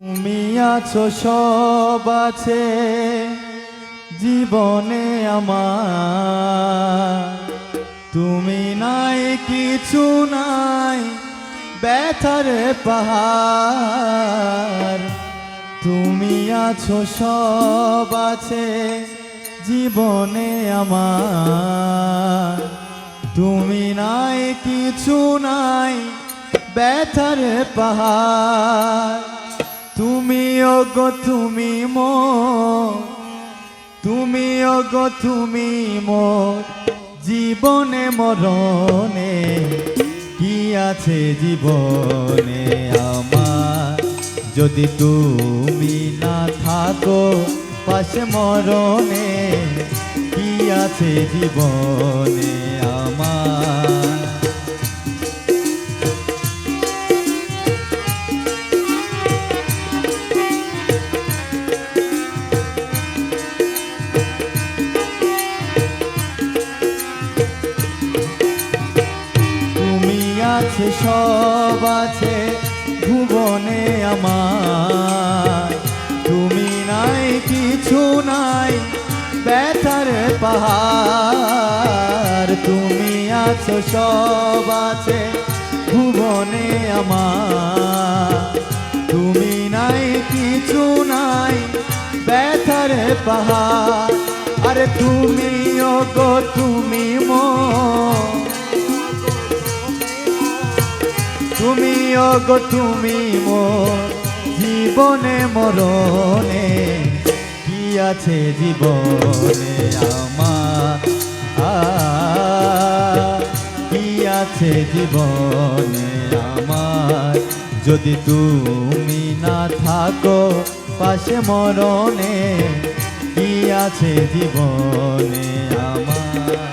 তুমি আছো, সব আছে জীবনে আমার। তুমি নাই, কিছু নাই, ব্যথার পাহাড়। তুমি আছো, সব আছে জীবনে আমার। তুমি নাই, কিছু নাই, ব্যথার পাহাড়। তুমি গো তুমি মো তুমি গো তুমি মোর জীবনে মরণে কি আছে জীবনে আমার? যদি তুমি না থাকো পাশে মরণে, কি আছে জীবনে আমার আছে, সব আছে। ভুবনে আমার। তুমি নাই, কিছু নাই, ব্যথার পাহাড়। তুমি আছো, সব আছে, ভুবনে আমার। তুমি নাই, কিছু নাই, ব্যথার পাহাড়। আরে তুমি ও গো তুমি মো তুমি গো তুমি মো জীবনে মরণে, কি আছে জীবনে আমার? কি আছে জীবনে আমার? যদি তুমি না থাকো পাশে মরণে, কি আছে জীবনে আমার?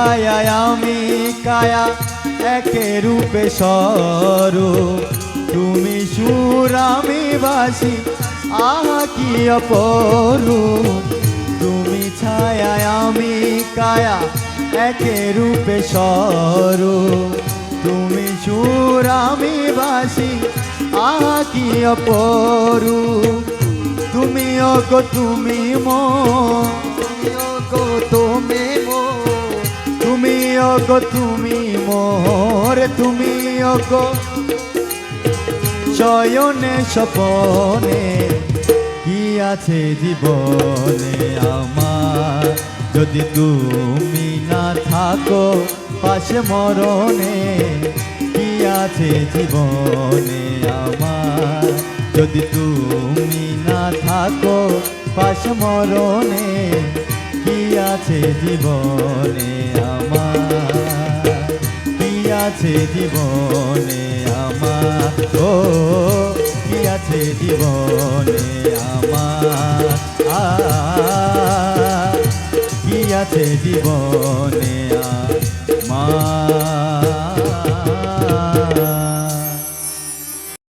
তুমি ছায়া আমি কায়া, একে রূপে সরু তুমি সুর আমি বাসি, আহা কি অপরু তুমি ছায়া আমি কায়া, একে রূপে সরু তুমি সুর আমি বাসি, আহা কি অপরু তুমি অগো তুমি মো অগো, তুমি মোর, তুমি অগো। চয়নে, স্বপনে, কি আছে জীবনে আমার? যদি তুমি না থাকো পাশে মরণে, কি আছে জীবনে আমার? যদি তুমি না থাকো পাশে মরণে, কি আছে জীবনে? আছে জীবনে আমার? ও কি আছে জীবনে আমার? কি আছে জীবনে আমার?